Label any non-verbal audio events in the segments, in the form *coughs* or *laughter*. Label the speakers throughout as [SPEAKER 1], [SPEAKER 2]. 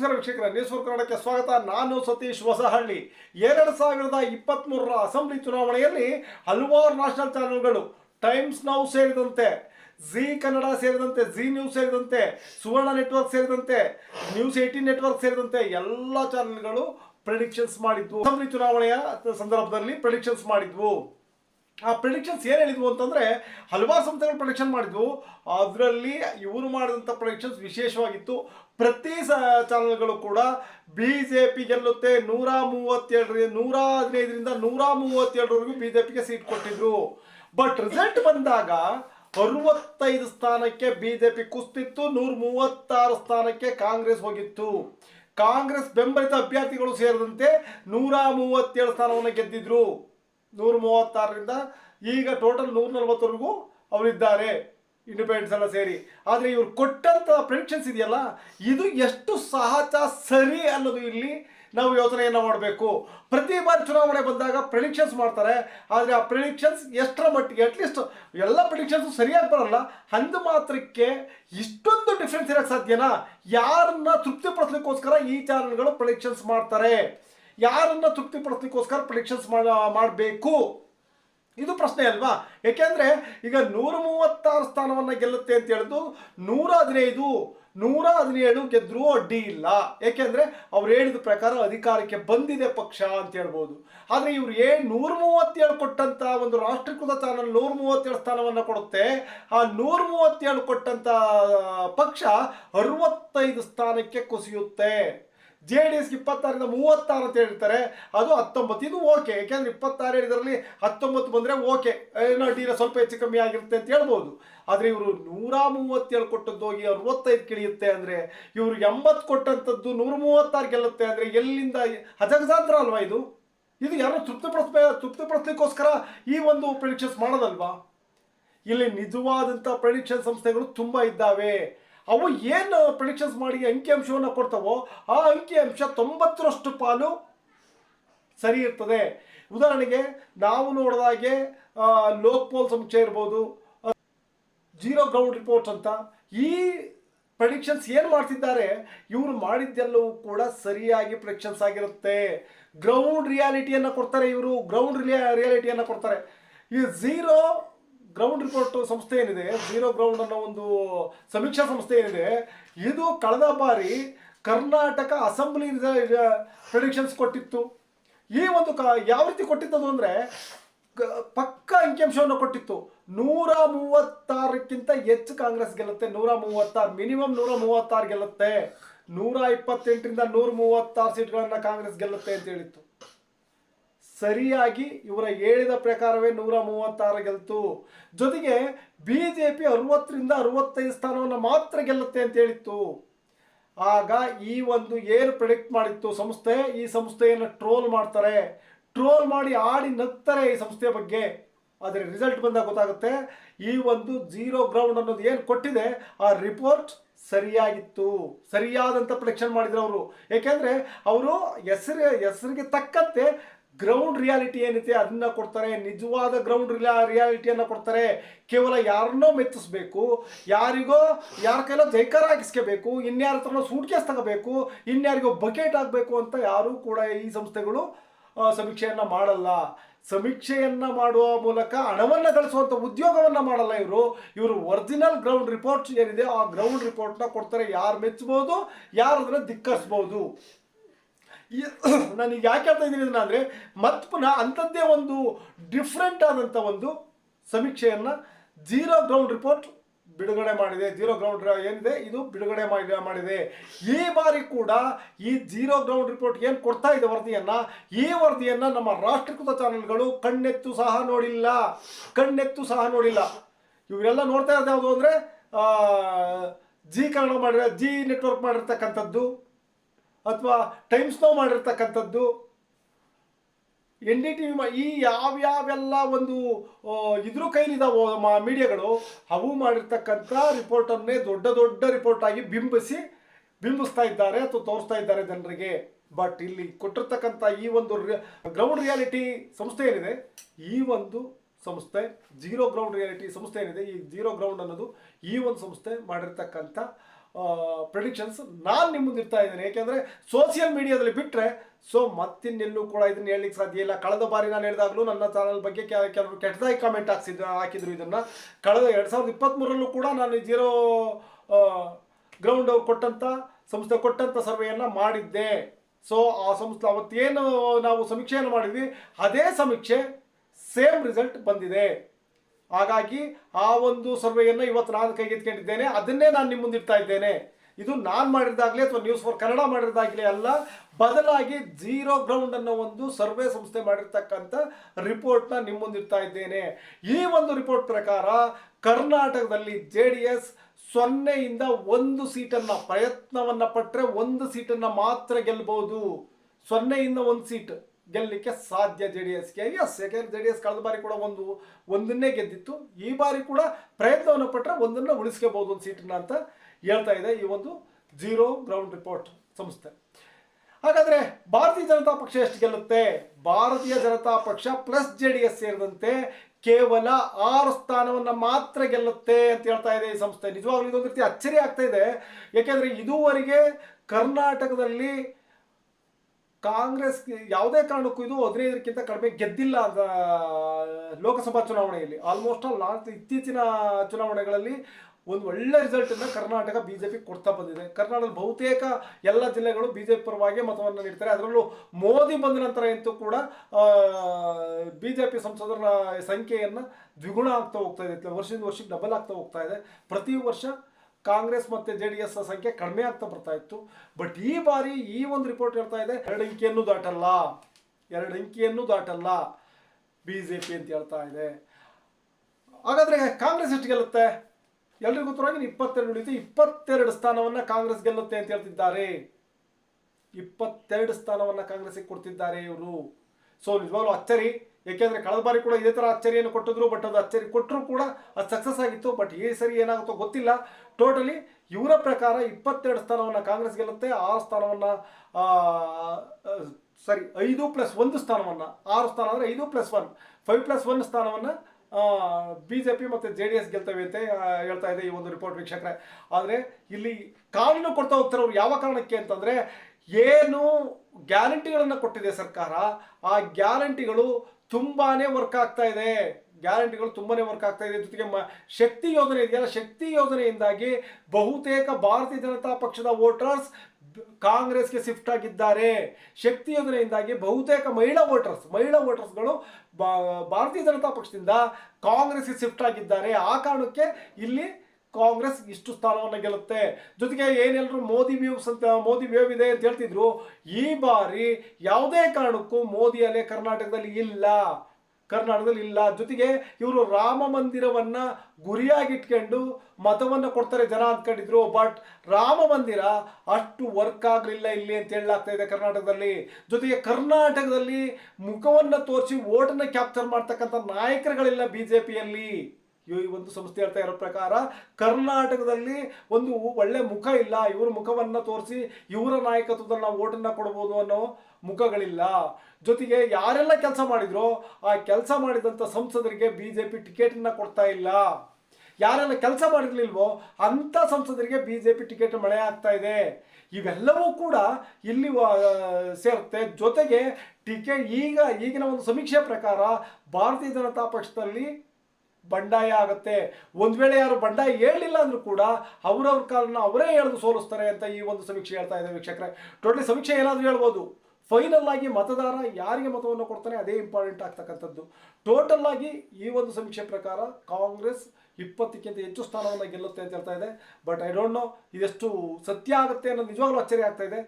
[SPEAKER 1] ನಮಸ್ಕಾರ ವೀಕ್ಷಕರ, ನ್ಯೂಸ್ ಕನ್ನಡಕ್ಕೆ ಸ್ವಾಗತ. ನಾನು ಸತೀಶ್ ಹೊಸಹಳ್ಳಿ. ಎರಡು ಸಾವಿರದ ಇಪ್ಪತ್ತ್ಮೂರರ ಅಸೆಂಬ್ಲಿ ಚುನಾವಣೆಯಲ್ಲಿ ಹಲವಾರು ನ್ಯಾಷನಲ್ ಚಾನೆಲ್ಗಳು, ಟೈಮ್ಸ್ ನೌ ಸೇರಿದಂತೆ, ಜಿ ಕನ್ನಡ ಸೇರಿದಂತೆ, ಜಿ ನ್ಯೂಸ್ ಸೇರಿದಂತೆ, ಸುವರ್ಣ ನೆಟ್ವರ್ಕ್ ಸೇರಿದಂತೆ, ನ್ಯೂಸ್ ಏಯ್ಟೀನ್ ನೆಟ್ವರ್ಕ್ ಸೇರಿದಂತೆ ಎಲ್ಲ ಚಾನೆಲ್ಗಳು ಪ್ರೆಡಿಕ್ಷನ್ಸ್ ಮಾಡಿದ್ವು. ಅಸೆಂಬ್ಲಿ ಚುನಾವಣೆಯ ಸಂದರ್ಭದಲ್ಲಿ ಪ್ರೆಡಿಕ್ಷನ್ಸ್ ಮಾಡಿದ್ವು. ಆ ಪ್ರಿಡಿಕ್ಷನ್ಸ್ ಏನು ಹೇಳಿದ್ವು ಅಂತಂದರೆ ಹಲವಾರು ಸಂಸ್ಥೆಗಳು ಪ್ರೊಡಿಕ್ಷನ್ ಮಾಡಿದ್ವು. ಅದರಲ್ಲಿ ಇವರು ಮಾಡಿದಂಥ ಪ್ರೊಡಿಕ್ಷನ್ಸ್ ವಿಶೇಷವಾಗಿತ್ತು. ಪ್ರತಿ ಸ ಚಾನಲ್ಗಳು ಕೂಡ ಬಿ ಜೆ ಪಿ ಗೆಲ್ಲುತ್ತೆ ನೂರ ಮೂವತ್ತೇಳರಿಂದ, ನೂರ ಹದಿನೈದರಿಂದ ನೂರ ಮೂವತ್ತೇಳರವರೆಗೂ ಬಿ ಜೆ ಪಿಗೆ ಸೀಟ್ ಕೊಟ್ಟಿದ್ರು. ಬಟ್ ರಿಸಲ್ಟ್ ಬಂದಾಗ ಅರವತ್ತೈದು ಸ್ಥಾನಕ್ಕೆ ಬಿ ಜೆ ಪಿ ಕುಸ್ತಿತ್ತು, ನೂರ ಮೂವತ್ತಾರು ಸ್ಥಾನಕ್ಕೆ ಕಾಂಗ್ರೆಸ್ ಹೋಗಿತ್ತು. ಕಾಂಗ್ರೆಸ್ ಬೆಂಬಲಿತ ಅಭ್ಯರ್ಥಿಗಳು ಸೇರಿದಂತೆ ನೂರ ಮೂವತ್ತೇಳು ಸ್ಥಾನವನ್ನು ಗೆದ್ದಿದ್ರು. ನೂರ ಮೂವತ್ತಾರರಿಂದ ಈಗ ಟೋಟಲ್ ನೂರ ನಲವತ್ತವರೆಗೂ ಅವರಿದ್ದಾರೆ ಇಂಡಿಪೆಂಡೆನ್ಸ್ ಎಲ್ಲ ಸೇರಿ. ಆದರೆ ಇವ್ರು ಕೊಟ್ಟಂಥ ಪ್ರಿಡಿಕ್ಷನ್ಸ್ ಇದೆಯಲ್ಲ, ಇದು ಎಷ್ಟು ಸಹಜ ಸರಿ ಅನ್ನೋದು ಇಲ್ಲಿ ನಾವು ಯೋಚನೆಯನ್ನು ಮಾಡಬೇಕು. ಪ್ರತಿ ಬಾರಿ ಚುನಾವಣೆ ಬಂದಾಗ ಪ್ರಿಡಿಕ್ಷನ್ಸ್ ಮಾಡ್ತಾರೆ, ಆದರೆ ಆ ಪ್ರಿಡಿಕ್ಷನ್ಸ್ ಎಷ್ಟರ ಮಟ್ಟಿಗೆ ಅಟ್ಲೀಸ್ಟ್ ಎಲ್ಲ ಪ್ರಿಡಿಕ್ಷನ್ಸು ಸರಿಯಾಗಿ ಬರಲ್ಲ. ಅಂದು ಮಾತ್ರಕ್ಕೆ ಇಷ್ಟೊಂದು ಡಿಫ್ರೆನ್ಸ್ ಇರೋಕ್ಕೆ ಸಾಧ್ಯನಾ? ಯಾರನ್ನ ತೃಪ್ತಿಪಡಿಸ್ಲಿಕ್ಕೋಸ್ಕರ ಈ ಚಾನಲ್ಗಳು ಪ್ರಿಡಿಕ್ಷನ್ಸ್ ಮಾಡ್ತಾರೆ? ಯಾರನ್ನ ತೃಪ್ತಿಪಡಿಸ್ಲಿಕ್ಕೋಸ್ಕರ ಪ್ರಿಡಿಕ್ಷನ್ಸ್ ಮಾಡಬೇಕು? ಇದು ಪ್ರಶ್ನೆ ಅಲ್ವಾ? ಯಾಕೆಂದ್ರೆ ಈಗ ನೂರ ಮೂವತ್ತಾರು ಸ್ಥಾನವನ್ನ ಗೆಲ್ಲುತ್ತೆ ಅಂತ ಹೇಳಿದ್ರು ನೂರ ಹದಿನೈದು ನೂರ ಹದಿನೇಳು ಗೆದ್ರೂ ಅಡ್ಡಿ ಇಲ್ಲ. ಯಾಕೆಂದ್ರೆ ಅವ್ರು ಹೇಳಿದ ಪ್ರಕಾರ ಅಧಿಕಾರಕ್ಕೆ ಬಂದಿದೆ ಪಕ್ಷ ಅಂತ ಹೇಳ್ಬೋದು. ಆದ್ರೆ ಇವ್ರು ಏ ನೂರ ಮೂವತ್ತೇಳು ಕೊಟ್ಟಂತ ಒಂದು ರಾಷ್ಟ್ರೀಕೃತ ಚಾನಲ್ ನೂರ ಮೂವತ್ತೇಳು ಸ್ಥಾನವನ್ನ ಕೊಡುತ್ತೆ. ಆ ನೂರ ಮೂವತ್ತೇಳು ಕೊಟ್ಟಂತ ಪಕ್ಷ ಅರವತ್ತೈದು ಸ್ಥಾನಕ್ಕೆ ಕುಸಿಯುತ್ತೆ. ಜೆ ಡಿ ಎಸ್ಗೆ ಇಪ್ಪತ್ತಾರರಿಂದ ಮೂವತ್ತಾರು ಅಂತ ಹೇಳ್ತಾರೆ ಅದು ಹತ್ತೊಂಬತ್ತು ಇದು ಓಕೆ. ಯಾಕೆಂದ್ರೆ ಇಪ್ಪತ್ತಾರು ಹೇಳಿದ್ರಲ್ಲಿ ಹತ್ತೊಂಬತ್ತು ಬಂದರೆ ಓಕೆ. ಏನೋ ಡೀಲ ಸ್ವಲ್ಪ ಹೆಚ್ಚು ಕಮ್ಮಿ ಆಗಿರುತ್ತೆ ಅಂತ ಹೇಳ್ಬೋದು. ಆದರೆ ಇವರು ನೂರ ಮೂವತ್ತೇಳು ಕೊಟ್ಟದ್ದು ಹೋಗಿ ಅರವತ್ತೈದು ಕಿಳಿಯುತ್ತೆ ಅಂದರೆ, ಇವರು ಎಂಬತ್ತು ಕೊಟ್ಟಂಥದ್ದು ನೂರ ಮೂವತ್ತಾರು ಗೆಲ್ಲುತ್ತೆ ಅಂದರೆ ಎಲ್ಲಿಂದ ಅಜಗಜಾಂತರ ಅಲ್ವಾ ಇದು? ಇದು ಯಾರು ತೃಪ್ತಿಪಡಿಸ್ಬೇ ತೃಪ್ತಿಪಡಿಸ್ಲಿಕ್ಕೋಸ್ಕರ ಈ ಒಂದು ಪ್ರಿಡಿಕ್ಷನ್ಸ್ ಮಾಡೋದಲ್ವಾ? ಇಲ್ಲಿ ನಿಜವಾದಂಥ ಪ್ರಿಡಿಕ್ಷನ್ ಸಂಸ್ಥೆಗಳು ತುಂಬ ಇದ್ದಾವೆ. ಅವು ಏನು ಪ್ರಿಡಿಕ್ಷನ್ಸ್ ಮಾಡಿ ಅಂಕಿಅಂಶವನ್ನು ಕೊಡ್ತಾವೋ ಆ ಅಂಕಿಅಂಶ ತೊಂಬತ್ತರಷ್ಟು ಪಾಲು ಸರಿ ಇರ್ತದೆ. ಉದಾಹರಣೆಗೆ ನಾವು ನೋಡಿದಾಗೆ ಲೋಕಪೋಲ್ ಸಂಸ್ಥೆ ಇರ್ಬೋದು ಜೀರೋ ಗ್ರೌಂಡ್ ರಿಪೋರ್ಟ್ಸ್ ಅಂತ. ಈ ಪ್ರೆಡಿಕ್ಷನ್ಸ್ ಏನು ಮಾಡ್ತಿದ್ದಾರೆ? ಇವರು ಮಾಡಿದ್ದೆಲ್ಲವೂ ಕೂಡ ಸರಿಯಾಗಿ ಪ್ರೆಡಿಕ್ಷನ್ಸ್ ಆಗಿರುತ್ತೆ. ಗ್ರೌಂಡ್ ರಿಯಾಲಿಟಿಯನ್ನು ಕೊಡ್ತಾರೆ ಇವರು. ಗ್ರೌಂಡ್ ರಿಯಾ ರಿಯಾಲಿಟಿಯನ್ನು ಕೊಡ್ತಾರೆ. ಈ ಝೀರೋ ಗ್ರೌಂಡ್ ರಿಪೋರ್ಟ್ ಸಂಸ್ಥೆ ಏನಿದೆ? ಜೀರೋ ಗ್ರೌಂಡ್ ಅನ್ನೋ ಒಂದು ಸಮೀಕ್ಷಾ ಸಂಸ್ಥೆ ಏನಿದೆ? ಇದು ಕಳೆದ ಬಾರಿ ಕರ್ನಾಟಕ ಅಸೆಂಬ್ಲಿ ಪ್ರೆಡಿಕ್ಷನ್ಸ್ ಕೊಟ್ಟಿತ್ತು. ಈ ಒಂದು ಕ, ಯಾವ ರೀತಿ ಕೊಟ್ಟಿದ್ದದು ಅಂದರೆ ಪಕ್ಕ ಅಂಕಿಅಂಶವನ್ನು ಕೊಟ್ಟಿತ್ತು. ನೂರ ಮೂವತ್ತಾರಕ್ಕಿಂತ ಹೆಚ್ಚು ಕಾಂಗ್ರೆಸ್ ಗೆಲ್ಲುತ್ತೆ, ನೂರ ಮೂವತ್ತಾರು, ಮಿನಿಮಮ್ ನೂರ ಮೂವತ್ತಾರು ಗೆಲ್ಲುತ್ತೆ. ನೂರ ಇಪ್ಪತ್ತೆಂಟರಿಂದ ನೂರ ಮೂವತ್ತಾರು ಸೀಟ್ಗಳನ್ನು ಕಾಂಗ್ರೆಸ್ ಗೆಲ್ಲುತ್ತೆ ಅಂತ ಹೇಳಿತ್ತು. ಸರಿಯಾಗಿ ಇವರ ಹೇಳಿದ ಪ್ರಕಾರವೇ ನೂರ ಮೂವತ್ತಾರು ಗೆಲ್ತು. ಜೊತೆಗೆ ಬಿ ಜೆ ಪಿ ಅರವತ್ತರಿಂದ ಅರವತ್ತೈದು ಸ್ಥಾನವನ್ನು ಮಾತ್ರ ಗೆಲ್ಲುತ್ತೆ ಅಂತ ಹೇಳಿತ್ತು. ಆಗ ಈ ಒಂದು ಏನು ಪ್ರಿಡಿಕ್ಟ್ ಮಾಡಿತ್ತು ಸಂಸ್ಥೆ? ಈ ಸಂಸ್ಥೆಯನ್ನು ಟ್ರೋಲ್ ಮಾಡ್ತಾರೆ. ಟ್ರೋಲ್ ಮಾಡಿ ಆಡಿ ನಗ್ತಾರೆ ಈ ಸಂಸ್ಥೆಯ ಬಗ್ಗೆ. ಆದರೆ ರಿಸಲ್ಟ್ ಬಂದಾಗ ಗೊತ್ತಾಗುತ್ತೆ, ಈ ಒಂದು ಜೀರೋ ಗ್ರೌಂಡ್ ಅನ್ನೋದು ಏನು ಕೊಟ್ಟಿದೆ? ಆ ರಿಪೋರ್ಟ್ ಸರಿಯಾಗಿತ್ತು. ಸರಿಯಾದಂಥ ಪ್ರೊಡಿಕ್ಷನ್ ಮಾಡಿದ್ರು ಅವರು. ಏಕೆಂದರೆ ಅವರು ಹೆಸರು, ಹೆಸರಿಗೆ ತಕ್ಕಂತೆ ಗ್ರೌಂಡ್ ರಿಯಾಲಿಟಿ ಏನಿದೆ ಅದನ್ನ ಕೊಡ್ತಾರೆ, ನಿಜವಾದ ಗ್ರೌಂಡ್ ರಿಯಾ ರಿಯಾಲಿಟಿಯನ್ನು ಕೊಡ್ತಾರೆ. ಕೇವಲ ಯಾರನ್ನೋ ಮೆಚ್ಚಿಸ್ಬೇಕು ಯಾರಿಗೋ, ಯಾರ ಕೈಲೋ ಜೈಕಾರ ಹಾಕಿಸ್ಕೋಬೇಕು, ಇನ್ಯಾರ ಹತ್ರನೋ ಸೂಟ್ ಕೇಸ್ ತಗೋಬೇಕು, ಇನ್ಯಾರಿಗೋ ಬಕೆಟ್ ಆಗಬೇಕು ಅಂತ ಯಾರೂ ಕೂಡ ಈ ಸಂಸ್ಥೆಗಳು ಸಮೀಕ್ಷೆಯನ್ನು ಮಾಡಲ್ಲ. ಸಮೀಕ್ಷೆಯನ್ನ ಮಾಡುವ ಮೂಲಕ ಹಣವನ್ನ ಗಳಿಸುವಂತ ಉದ್ಯೋಗವನ್ನ ಮಾಡಲ್ಲ ಇವರು. ಇವರು ಒರಿಜಿನಲ್ ಗ್ರೌಂಡ್ ರಿಪೋರ್ಟ್ ಏನಿದೆ ಆ ಗ್ರೌಂಡ್ ರಿಪೋರ್ಟ್ನ ಕೊಡ್ತಾರೆ. ಯಾರು ಮೆಚ್ಚಬಹುದು ಯಾರು ಅದನ್ನ ಧಿಕ್ಕರಿಸ್ಬೋದು. *coughs* ನಾನು ಈಗ ಯಾಕೆ ಹೇಳ್ತಾ ಇದ್ದೀನಿ ಇದನ್ನ ಅಂದರೆ ಮತ್ತೆ ಪುನಃ ಅಂಥದ್ದೇ ಒಂದು ಡಿಫ್ರೆಂಟ್ ಆದಂಥ ಒಂದು ಸಮೀಕ್ಷೆಯನ್ನು ಜೀರೋ ಗ್ರೌಂಡ್ ರಿಪೋರ್ಟ್ ಬಿಡುಗಡೆ ಮಾಡಿದೆ. ಜೀರೋ ಗ್ರೌಂಡ್ ಏನಿದೆ? ಇದು ಬಿಡುಗಡೆ ಮಾಡಿ ಮಾಡಿದೆ. ಈ ಬಾರಿ ಕೂಡ ಈ ಜೀರೋ ಗ್ರೌಂಡ್ ರಿಪೋರ್ಟ್ ಏನು ಕೊಡ್ತಾ ಇದೆ ವರದಿಯನ್ನು? ಈ ವರದಿಯನ್ನು ನಮ್ಮ ರಾಷ್ಟ್ರೀಕೃತ ಚಾನೆಲ್ಗಳು ಕಣ್ಣೆತ್ತು ಸಹ ನೋಡಿಲ್ಲ. ಕಣ್ಣೆತ್ತು ಸಹ ನೋಡಿಲ್ಲ. ಇವರೆಲ್ಲ ನೋಡ್ತಾ ಇರೋದು ಯಾವುದು ಅಂದರೆ ಜಿ ಕನ್ನಡ ಮಾಡಿರೋ ಜಿ ನೆಟ್ವರ್ಕ್ ಮಾಡಿರ್ತಕ್ಕಂಥದ್ದು. ಅಥವಾ ಟೈಮ್ಸ್ ನೋ ಮಾಡಿರ್ತಕ್ಕಂಥದ್ದು ಎನ್ ಡಿ ಟಿ ವಿ ಈ ಯಾವ್ಯಾವೆಲ್ಲ ಒಂದು ಇದ್ರ ಕೈಲಿದಾವೋ ಮೀಡಿಯಾಗಳು ಅವು ಮಾಡಿರ್ತಕ್ಕಂಥ ರಿಪೋರ್ಟನ್ನೇ ದೊಡ್ಡ ದೊಡ್ಡ ರಿಪೋರ್ಟ್ ಆಗಿ ಬಿಂಬಿಸಿ ಬಿಂಬಿಸ್ತಾ ಇದ್ದಾರೆ ಅಥವಾ ತೋರಿಸ್ತಾ ಇದ್ದಾರೆ ಜನರಿಗೆ. ಬಟ್ ಇಲ್ಲಿ ಕೊಟ್ಟಿರ್ತಕ್ಕಂಥ ಈ ಒಂದು ಗ್ರೌಂಡ್ ರಿಯಾಲಿಟಿ ಸಂಸ್ಥೆ ಏನಿದೆ? ಈ ಒಂದು ಸಂಸ್ಥೆ ಜೀರೋ ಗ್ರೌಂಡ್ ರಿಯಾಲಿಟಿ ಸಂಸ್ಥೆ ಏನಿದೆ? ಈ ಜೀರೋ ಗ್ರೌಂಡ್ ಅನ್ನೋದು ಈ ಒಂದು ಸಂಸ್ಥೆ ಮಾಡಿರ್ತಕ್ಕಂಥ ಪ್ರಿಡಿಕ್ಷನ್ಸ್ ನಾನು ನಿಮ್ಮ ಇರ್ತಾ ಇದ್ದೀನಿ. ಯಾಕೆಂದರೆ ಸೋಷಿಯಲ್ ಮೀಡಿಯಾದಲ್ಲಿ ಬಿಟ್ಟರೆ ಸೊ ಮತ್ತಿನ್ನೆಲ್ಲೂ ಕೂಡ ಇದನ್ನು ಹೇಳಲಿಕ್ಕೆ ಸಾಧ್ಯ ಇಲ್ಲ. ಕಳೆದ ಬಾರಿ ನಾನು ಹೇಳಿದಾಗಲೂ ನನ್ನ ಚಾನಲ್ ಬಗ್ಗೆ ಕೆಲವರು ಕೆಟ್ಟದಾಗಿ ಕಾಮೆಂಟ್ ಹಾಕ್ಸಿದ್ರು ಹಾಕಿದ್ರು ಇದನ್ನು. ಕಳೆದ ಎರಡು ಸಾವಿರದ ಇಪ್ಪತ್ತ್ಮೂರಲ್ಲೂ ಕೂಡ ನಾನು ಜೀರೋ ಗ್ರೌಂಡ್ ಕೊಟ್ಟಂಥ ಸಂಸ್ಥೆ ಕೊಟ್ಟಂಥ ಸರ್ವೆಯನ್ನು ಮಾಡಿದ್ದೆ. ಸೊ ಆ ಸಂಸ್ಥೆ ಅವತ್ತೇನು ನಾವು ಸಮೀಕ್ಷೆಯನ್ನು ಮಾಡಿದ್ವಿ, ಅದೇ ಸಮೀಕ್ಷೆ ಸೇಮ್ ರಿಸಲ್ಟ್ ಬಂದಿದೆ. ಹಾಗಾಗಿ ಆ ಒಂದು ಸರ್ವೆಯನ್ನು ಇವತ್ತು ನಾನು ಕೈಗೆತ್ಕೊಂಡಿದ್ದೇನೆ ಅದನ್ನೇ ನಾನು ನಿಮ್ಮ ಮುಂದಿಡ್ತಾ ಇದ್ದೇನೆ. ಇದು ನಾನು ಮಾಡಿದಾಗಲೇ ಅಥವಾ ನ್ಯೂಸ್ ಫಾರ್ ಕನ್ನಡ ಮಾಡಿದಾಗಲೇ ಅಲ್ಲ, ಬದಲಾಗಿ ಜೀರೋ ಗ್ರೌಂಡ್ ಅನ್ನೋ ಒಂದು ಸರ್ವೆ ಸಂಸ್ಥೆ ಮಾಡಿರ್ತಕ್ಕಂಥ ರಿಪೋರ್ಟ್ನ ನಿಮ್ಮ ಮುಂದಿಡ್ತಾ ಇದ್ದೇನೆ. ಈ ಒಂದು ರಿಪೋರ್ಟ್ ಪ್ರಕಾರ ಕರ್ನಾಟಕದಲ್ಲಿ ಜೆ ಡಿ ಎಸ್ ಸೊನ್ನೆಯಿಂದ ಒಂದು ಸೀಟನ್ನು, ಪ್ರಯತ್ನವನ್ನು ಪಟ್ಟರೆ ಒಂದು ಸೀಟನ್ನು ಮಾತ್ರ ಗೆಲ್ಲಬಹುದು ಸೊನ್ನೆಯಿಂದ ಒಂದು ಸೀಟ್. ಗೆಲ್ಲಲಿಕ್ಕೆ ಸಾಧ್ಯ ಜೆ ಡಿ ಎಸ್ಗೆ ಎಸ್ ಯಾಕೆಂದ್ರೆ ಜೆ ಡಿ ಎಸ್ ಕಳೆದ ಬಾರಿ ಕೂಡ ಒಂದು, ಒಂದನ್ನೇ ಗೆದ್ದಿತ್ತು. ಈ ಬಾರಿ ಕೂಡ ಪ್ರಯತ್ನವನ್ನು ಪಟ್ಟರೆ ಒಂದನ್ನು ಉಳಿಸ್ಕೋಬಹುದು ಒಂದು ಸೀಟನ್ನ ಅಂತ ಹೇಳ್ತಾ ಇದೆ ಈ ಒಂದು ಜೀರೋ ಗ್ರೌಂಡ್ ರಿಪೋರ್ಟ್ ಸಂಸ್ಥೆ. ಹಾಗಾದ್ರೆ ಭಾರತೀಯ ಜನತಾ ಪಕ್ಷ ಎಷ್ಟು ಗೆಲ್ಲುತ್ತೆ? ಭಾರತೀಯ ಜನತಾ ಪಕ್ಷ ಪ್ಲಸ್ ಜೆ ಡಿ ಎಸ್ ಸೇರಿದಂತೆ ಕೇವಲ ಆರು ಸ್ಥಾನವನ್ನು ಮಾತ್ರ ಗೆಲ್ಲುತ್ತೆ ಅಂತ ಹೇಳ್ತಾ ಇದೆ ಈ ಸಂಸ್ಥೆ. ನಿಜವಾಗ್ಲೂ ಇದೊಂದು ರೀತಿ ಅಚ್ಚರಿ ಆಗ್ತಾ ಇದೆ. ಯಾಕೆಂದ್ರೆ ಇದುವರೆಗೆ ಕರ್ನಾಟಕದಲ್ಲಿ ಕಾಂಗ್ರೆಸ್ ಯಾವುದೇ ಕಾರಣಕ್ಕೂ ಇದು ಹದಿನೈದಕ್ಕಿಂತ ಕಡಿಮೆ ಗೆದ್ದಿಲ್ಲ ಲೋಕಸಭಾ ಚುನಾವಣೆಯಲ್ಲಿ. ಆಲ್ಮೋಸ್ಟ್ ಆಲ್ ಲಾಸ್ಟ್ ಇತ್ತೀಚಿನ ಚುನಾವಣೆಗಳಲ್ಲಿ ಒಂದು ಒಳ್ಳೆ ರಿಸಲ್ಟನ್ನು ಕರ್ನಾಟಕ ಬಿ ಜೆ ಪಿ ಕೊಡ್ತಾ ಬಂದಿದೆ. ಕರ್ನಾಟಕದ ಬಹುತೇಕ ಎಲ್ಲ ಜಿಲ್ಲೆಗಳು ಬಿ ಜೆ ಪಿ ಪರವಾಗಿ ಮತವನ್ನು ನೀಡ್ತಾರೆ. ಅದರಲ್ಲೂ ಮೋದಿ ಬಂದ ನಂತರ ಅಂತೂ ಕೂಡ ಬಿ ಜೆ ಪಿ ಸಂಸದರ ಸಂಖ್ಯೆಯನ್ನು ದ್ವಿಗುಣ ಆಗ್ತಾ ಹೋಗ್ತಾ ಇದೆ. ವರ್ಷದಿಂದ ವರ್ಷಕ್ಕೆ ಡಬಲ್ ಆಗ್ತಾ ಹೋಗ್ತಾ ಇದೆ. ಪ್ರತಿ ವರ್ಷ ಕಾಂಗ್ರೆಸ್ ಮತ್ತು ಜೆ ಡಿ ಎಸ್ ಸಂಖ್ಯೆ ಕಡಿಮೆ ಆಗ್ತಾ ಬರ್ತಾ ಇತ್ತು. ಬಟ್ ಈ ಬಾರಿ ಈ ಒಂದು ರಿಪೋರ್ಟ್ ಹೇಳ್ತಾ ಇದೆ, ಎರಡು ಅಂಕಿಯನ್ನು ದಾಟಲ್ಲ, ಎರಡು ಅಂಕಿಯನ್ನು ದಾಟಲ್ಲ ಬಿ ಜೆ ಪಿ ಅಂತ ಹೇಳ್ತಾ ಇದೆ. ಹಾಗಾದ್ರೆ ಕಾಂಗ್ರೆಸ್ ಎಷ್ಟು ಗೆಲ್ಲುತ್ತೆ? ಎಲ್ರಿಗೂ ತರ ಇಪ್ಪತ್ತೆರಡು ಉಳಿತು ಇಪ್ಪತ್ತೆರಡು ಸ್ಥಾನವನ್ನ ಕಾಂಗ್ರೆಸ್ ಗೆಲ್ಲುತ್ತೆ ಅಂತ ಹೇಳ್ತಿದ್ದಾರೆ. ಇಪ್ಪತ್ತೆರಡು ಸ್ಥಾನವನ್ನ ಕಾಂಗ್ರೆಸ್ಗೆ ಕೊಡ್ತಿದ್ದಾರೆ ಇವರು. ಸೊ ನಿಜವಾಗ್ಲೂ ಅಚ್ಚರಿ. ಏಕೆಂದ್ರೆ ಕಳೆದ ಬಾರಿ ಕೂಡ ಇದೇ ತರ ಅಚ್ಚರಿಯನ್ನು ಕೊಟ್ಟಿದ್ರು ಬಟ್ ಅದು ಅಚ್ಚರಿ ಕೊಟ್ಟರು ಕೂಡ ಅದು ಸಕ್ಸಸ್ ಆಗಿತ್ತು. ಬಟ್ ಈ ಸರಿ ಏನಾಗುತ್ತೋ ಗೊತ್ತಿಲ್ಲ. ಟೋಟಲಿ ಇವರ ಪ್ರಕಾರ ಇಪ್ಪತ್ತೆರಡು ಸ್ಥಾನವನ್ನ ಕಾಂಗ್ರೆಸ್ ಗೆಲ್ಲುತ್ತೆ, ಆರು ಸ್ಥಾನವನ್ನ ಸಾರಿ ಐದು ಪ್ಲಸ್ ಒಂದು ಸ್ಥಾನವನ್ನ, ಆರು ಸ್ಥಾನ ಅಂದ್ರೆ ಐದು plus one five plus one ಸ್ಥಾನವನ್ನ ಬಿ ಜೆ ಪಿ ಮತ್ತು ಜೆ ಡಿ ಎಸ್ ಗೆಲ್ತವೆ ಅಂತ ಹೇಳ್ತಾ ಇದೆ ಈ ಒಂದು ರಿಪೋರ್ಟ್ ವೀಕ್ಷಕರೇ. ಆದರೆ ಇಲ್ಲಿ ಕಾನೂನು ಕೊಡ್ತಾ ಹೋಗ್ತಾರೆ ಅವ್ರು ಯಾವ ಕಾರಣಕ್ಕೆ ಅಂತಂದರೆ, ಏನು ಗ್ಯಾರಂಟಿಗಳನ್ನು ಕೊಟ್ಟಿದೆ ಸರ್ಕಾರ, ಆ ಗ್ಯಾರಂಟಿಗಳು ತುಂಬಾನೇ ವರ್ಕ್ ಆಗ್ತಾ ಇದೆ. ಗ್ಯಾರಂಟಿಗಳು ತುಂಬಾನೇ ವರ್ಕ್ ಆಗ್ತಾ ಇದೆ. ಜೊತೆಗೆ ಶಕ್ತಿ ಯೋಜನೆ ಇದೆಯಲ್ಲ? ಶಕ್ತಿ ಯೋಜನೆಯಿಂದಾಗಿ ಬಹುತೇಕ ಭಾರತೀಯ ಜನತಾ ಪಕ್ಷದ ವೋಟರ್ಸ್ ಕಾಂಗ್ರೆಸ್ಗೆ ಶಿಫ್ಟ್ ಆಗಿದ್ದಾರೆ. ಶಕ್ತಿ ಯೋಜನೆಯಿಂದಾಗಿ ಬಹುತೇಕ ಮಹಿಳಾ ವೋಟರ್ಸ್ ಮಹಿಳಾ ವೋಟರ್ಸ್ಗಳು ಭಾರತೀಯ ಜನತಾ ಪಕ್ಷದಿಂದ ಕಾಂಗ್ರೆಸ್ಗೆ ಶಿಫ್ಟ್ ಆಗಿದ್ದಾರೆ. ಆ ಕಾರಣಕ್ಕೆ ಇಲ್ಲಿ ಕಾಂಗ್ರೆಸ್ ಇಷ್ಟು ಸ್ಥಾನವನ್ನು ಗೆಲ್ಲುತ್ತೆ. ಜೊತೆಗೆ ಏನೆಲ್ಲರೂ ಮೋದಿ ವ್ಯೂಸ್ ಅಂತ, ಮೋದಿ ವ್ಯೂವ್ ಇದೆ ಅಂತ ಹೇಳ್ತಿದ್ರು, ಈ ಬಾರಿ ಯಾವುದೇ ಕಾರಣಕ್ಕೂ ಮೋದಿ ಅಲೆ ಕರ್ನಾಟಕದಲ್ಲಿ ಇಲ್ಲ. ಕರ್ನಾಟಕದಲ್ಲಿ ಇಲ್ಲ. ಜೊತೆಗೆ ಇವರು ರಾಮ ಮಂದಿರವನ್ನ ಗುರಿಯಾಗಿಟ್ಕೊಂಡು ಮತವನ್ನ ಕೊಡ್ತಾರೆ ಜನ ಅಂದ್ಕೊಂಡಿದ್ರು ಬಟ್ ರಾಮ ಮಂದಿರ ಅಷ್ಟು ವರ್ಕ್ ಆಗಲಿಲ್ಲ ಇಲ್ಲಿ ಅಂತ ಹೇಳಲಾಗ್ತಾ ಇದೆ ಕರ್ನಾಟಕದಲ್ಲಿ. ಜೊತೆಗೆ ಕರ್ನಾಟಕದಲ್ಲಿ ಮುಖವನ್ನ ತೋರಿಸಿ ಓಟನ್ನು ಕ್ಯಾಪ್ಚರ್ ಮಾಡ್ತಕ್ಕಂಥ ನಾಯಕರುಗಳಿಲ್ಲ ಬಿಜೆಪಿಯಲ್ಲಿ ಈ ಒಂದು ಸಂಸ್ಥೆ ಹೇಳ್ತಾ ಇರೋ ಪ್ರಕಾರ ಕರ್ನಾಟಕದಲ್ಲಿ ಒಂದು ಒಳ್ಳೆ ಮುಖ ಇಲ್ಲ. ಇವ್ರ ಮುಖವನ್ನ ತೋರಿಸಿ ಇವರ ನಾಯಕತ್ವದಲ್ಲಿ ನಾವು ಓಟನ್ನು ಕೊಡ್ಬೋದು ಅನ್ನೋ ಮುಖಗಳಿಲ್ಲ. ಜೊತೆಗೆ ಯಾರೆಲ್ಲ ಕೆಲಸ ಮಾಡಿದ್ರು ಆ ಕೆಲಸ ಮಾಡಿದಂಥ ಸಂಸದರಿಗೆ ಬಿ ಜೆ ಪಿ ಟಿಕೆಟನ್ನು ಕೊಡ್ತಾ ಇಲ್ಲ. ಯಾರೆಲ್ಲ ಕೆಲಸ ಮಾಡಿರ್ಲಿಲ್ವೋ ಅಂಥ ಸಂಸದರಿಗೆ ಬಿ ಜೆ ಪಿ ಟಿಕೆಟ್ ಮಳೆ ಆಗ್ತಾ ಇದೆ. ಇವೆಲ್ಲವೂ ಕೂಡ ಇಲ್ಲಿ ಸೇರುತ್ತೆ. ಜೊತೆಗೆ ಟಿಕೆಟ್ ಈಗ, ಈಗಿನ ಒಂದು ಸಮೀಕ್ಷೆ ಪ್ರಕಾರ ಭಾರತೀಯ ಜನತಾ ಪಕ್ಷದಲ್ಲಿ ಬಂಡಾಯ ಆಗುತ್ತೆ. ಒಂದ್ ವೇಳೆ ಯಾರು ಬಂಡಾಯ ಹೇಳಿಲ್ಲ ಅಂದ್ರೂ ಕೂಡ ಅವರವ್ರ ಕಾಲನ್ನ ಅವರೇ ಎಳೆದು ಸೋಲಿಸ್ತಾರೆ ಅಂತ ಈ ಒಂದು ಸಮೀಕ್ಷೆ ಹೇಳ್ತಾ ಇದೆ ವೀಕ್ಷಕರೇ. ಟೋಟಲಿ ಸಮೀಕ್ಷೆ ಏನಾದರೂ ಹೇಳ್ಬೋದು. ಫೈನಲ್ ಆಗಿ ಮತದಾರ ಯಾರಿಗೆ ಮತವನ್ನು ಕೊಡ್ತಾನೆ ಅದೇ ಇಂಪಾರ್ಟೆಂಟ್ ಆಗ್ತಕ್ಕಂಥದ್ದು. ಟೋಟಲ್ ಆಗಿ ಈ ಒಂದು ಸಮೀಕ್ಷೆ ಪ್ರಕಾರ ಕಾಂಗ್ರೆಸ್ ಇಪ್ಪತ್ತಕ್ಕಿಂತ ಹೆಚ್ಚು ಸ್ಥಾನವನ್ನು ಗೆಲ್ಲುತ್ತೆ ಅಂತ ಹೇಳ್ತಾ ಇದೆ. ಬಟ್ ಐ ಡೋಂಟ್ ನೋ ಇದೆಷ್ಟು ಸತ್ಯ ಆಗುತ್ತೆ ಅನ್ನೋ ನಿಜವಾಗ್ಲೂ ಅಚ್ಚರಿ ಆಗ್ತಾ ಇದೆ.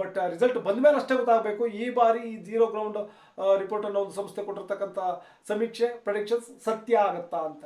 [SPEAKER 1] ಬಟ್ ರಿಸಲ್ಟ್ ಬಂದ ಮೇಲೆ ಅಷ್ಟೇ ಗೊತ್ತಾಗಬೇಕು. ಈ ಬಾರಿ ಈ ಜೀರೋ ಗ್ರೌಂಡ್ ರಿಪೋರ್ಟ್ ಅನ್ನೋ ಒಂದು ಸಂಸ್ಥೆ ಕೊಟ್ಟಿರ್ತಕ್ಕಂಥ ಸಮೀಕ್ಷೆ ಪ್ರೊಡಿಕ್ಷನ್ಸ್ ಸತ್ಯ ಆಗುತ್ತಾ ಅಂತ.